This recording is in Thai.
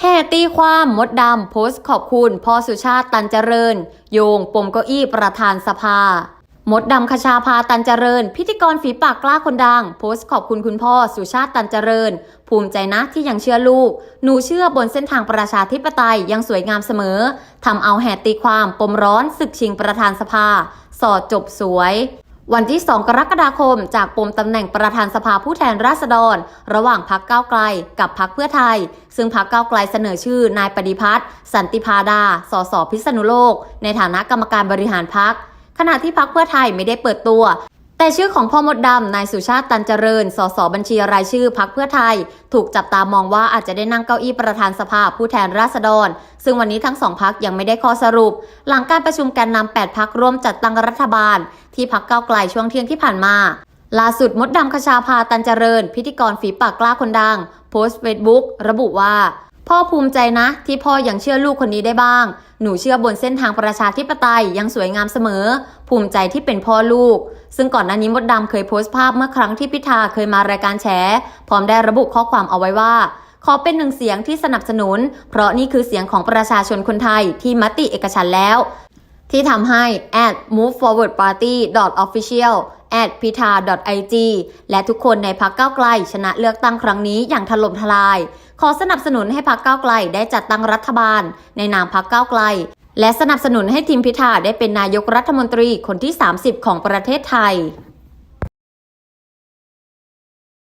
แห่ตีความมดดำโพสต์ขอบคุณพ่อสุชาติตันเจริญ โยงปมเก้าอี้ประธานสภา มดดำคชาพาตันเจริญ พิธีกรฝีปากกล้าคนดัง โพสต์ขอบคุณคุณพ่อสุชาติตันเจริญ ภูมิใจนะที่ยังเชื่อลูก หนูเชื่อบนเส้นทางประชาธิปไตยยังสวยงามเสมอทำเอาแห่ตีความปมร้อนศึกชิงประธานสภา สอดจบสวย วันที่ 2 กรกฎาคม จากปมตำแหน่งประธานสภาผู้แทนราษฎร ระหว่างพักก้าวไกลกับพักเพื่อไทย ซึ่งพักก้าวไกลเสนอชื่อนายปฏิพัฒน์สันติพาดา สสพิษณุโลก ในฐานะกรรมการบริหารพักขณะที่พักเพื่อไทยไม่ได้เปิดตัว แต่ชื่อของพ่อมดดำ นายสุชาติตันเจริญ สสบัญชีรายชื่อพักเพื่อไทย ถูกจับตามองว่าอาจจะได้นั่งเก้าอี้ประธานสภาผู้แทนราษฎร ซึ่งวันนี้ทั้งสองพักยังไม่ได้ข้อสรุป หลังการประชุมแกนนำ8พักร่วมจัดตั้งรัฐบาล ที่พักเก้าไกลช่วงเที่ยงที่ผ่านมา ล่าสุดมดดำคชาพาตันเจริญ พิธีกรฝีปากกล้าคนดัง โพสต์เฟซบุ๊กระบุว่า พ่อภูมิใจนะ ที่พ่อยังเชื่อลูกคนนี้ได้บ้าง หนูเชื่อบนเส้นทางประชาธิปไตยยังสวยงามเสมอ ภูมิใจที่เป็นพ่อลูก ซึ่งก่อนหน้านี้มดดำเคยโพสต์ภาพเมื่อครั้งที่พิธาเคยมารายการแฉพร้อมได้ระบุข้อความเอาไว้ว่า ขอเป็นหนึ่งเสียงที่สนับสนุน เพราะนี่คือเสียงของประชาชนคนไทยที่มติเอกฉันแล้ว ที่ทำให้ at move forward party official at pita ig และทุกคนในพักเก้าไกล ชนะเลือกตั้งครั้งนี้อย่างถล่มทลาย ขอสนับสนุนให้พักเก้าไกลได้จัดตั้งรัฐบาล ในนามพักเก้าไกล และสนับสนุนให้ทีมพิธาได้เป็นนายกรัฐมนตรีคนที่ 30 ของประเทศไทย